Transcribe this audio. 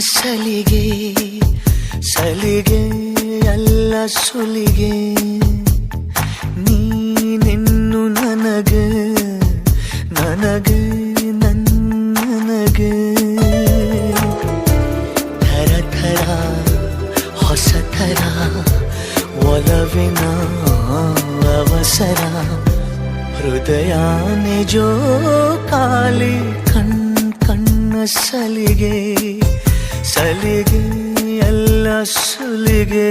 ಸಲಿಗೆ ಸಲಿಗೆ ಎಲ್ಲ ಸುಲಿಗೆ. ನೀನೆನ್ನು ನನಗೆ ನನಗೆ, ನನ್ನನಗೆ. ಥರ ಥರ, ಹೊಸ ಥರ ಒಲವಿನ ಅವಸರ ಹೃದಯ ನಿಜೋ ಕಾಲಿ ಕಣ್ ಕಣ್ಣ ಸಲಿಗೆ. ಸಲಿಗೆ ಎಲ್ಲ ಸುಲಿಗೆ